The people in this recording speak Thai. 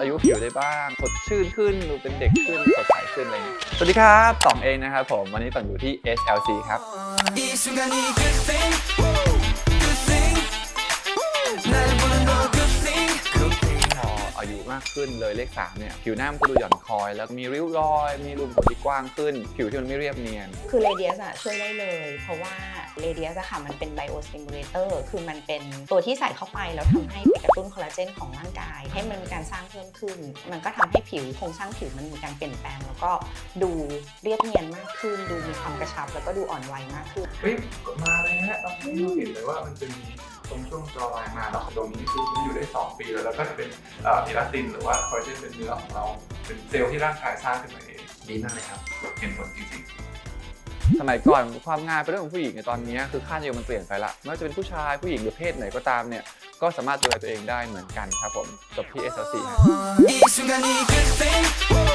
อายุผิวได้บ้างสดชื่นขึ้นดูเป็นเด็กขึ้นสดใสขึ้นอะไรอย่างเงี้ยสวัสดีครับต่องเองนะครับผมวันนี้ต่องอยู่ที่ SLC ครับ มากขึ้นเลยเลข3เนี่ยผิวหน้ามันก็ดูหย่อนคอย แล้วก็มีริ้วรอย มีรูขุมขนที่กว้างขึ้น ผิวที่มันไม่เรียบเนียน คือเรเดียสอะช่วยได้เลย เพราะว่าเรเดียสอะค่ะมันเป็นไบโอสติมูเลเตอร์คือมันเป็นตัวที่ใส่เข้าไปแล้วทำให้ไปกระตุ้นคอลลาเจนของร่างกาย ให้มันมีการสร้างเพิ่มขึ้น มันก็ทำให้ผิวโครงสร้างผิวมันมีการเปลี่ยนแปลงแล้วก็ดูเรียบเนียนมากขึ้น ดูมีความกระชับแล้วก็ดูอ่อนวัยมากขึ้นเฮ้ยมาเลยฮะตอนนี้เราเห็นเลยว่ามันจะมี ตรงช่วงจอไลน์มาแล้วตรงนี้คือมันอยู่ได้ 2 ปีแล้วแล้วก็จะเป็นเอ่ออิลาสตินหรือว่าคอลลาเจนเป็นเนื้อของเรา เป็นเซลล์ที่ร่างกายสร้างขึ้นมาเองดีมากเลยครับเห็นผลจริงๆสมัยก่อนความงามเป็นเรื่องของผู้หญิงในตอนนี้คือค่านิยมมันเปลี่ยนไปละไม่ว่าจะเป็นผู้ชายผู้หญิงหรือเพศไหนก็ตามเนี่ย ก็สามารถดูแลตัวเองได้เหมือนกันครับผมจบที่ SLC ครับ